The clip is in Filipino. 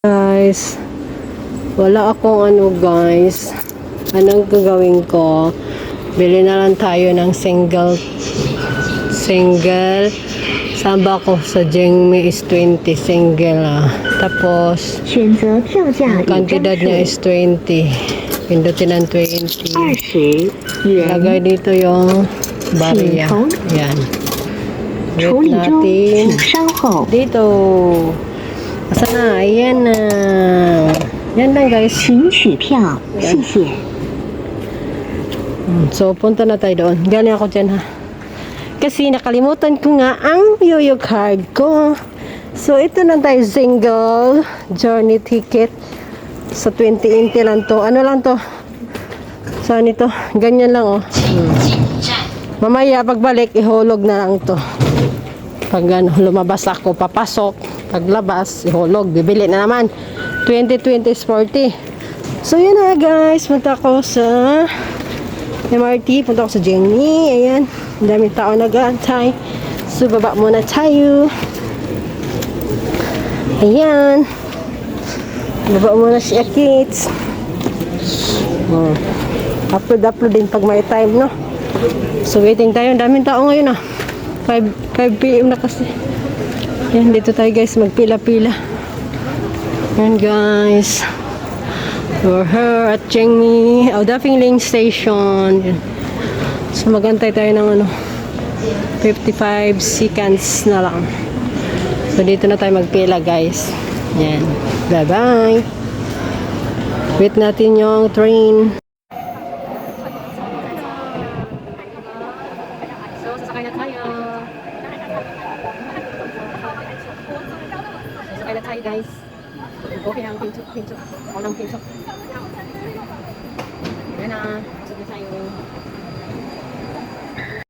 guys wala akong ano guys. Anong gagawin ko? Bili na lang tayo ng single single. Saan ba ako? Sa Jengmi is 20 single ah. Tapos ang kantidad niya is 20 pindutin ng 20 lagay dito yung barya. Yan. Wait natin. Dito. Asa na? Ayan na. Yan lang guys. 请取票，谢谢。 Hmm, So, punta na tayo doon. Galing ako dyan ha. Kasi nakalimutan ko nga ang yoyo card ko. So, ito na tayo single journey ticket. Sa 2020 lang to. Ano lang to? Saan ito? Ganyan lang oh. Hmm. Mamaya pagbalik, ihulog na lang to. Pag ano, lumabas ako, papasok. Paglabas, ihulog. Bibili na naman. 2020 is 40. So, yun na guys. Punta ako sa MRT. Punta ako sa Jenny. Ayan. Daming tao nag-aantay. So, baba muna tayo. Ayan. Baba muna si Akits. Oh. Upload, upload din pag may time, no? So, waiting tayo. Daming tao ngayon, ah. 5, 5 p.m. na kasi. Yan, dito tayo guys. Magpila-pila. Yan guys. For her at Chengmi. Oh, Daping Lane Station. Yan. So, magantay tayo ng ano. 55 seconds na lang. So, dito na tayo magpila guys. Yan. Bye-bye. Wait natin yung train. Sasakay na tayo. Sasakay na tayo guys. Okay ang pinto, pinto. Ako ng pinto. Yan na.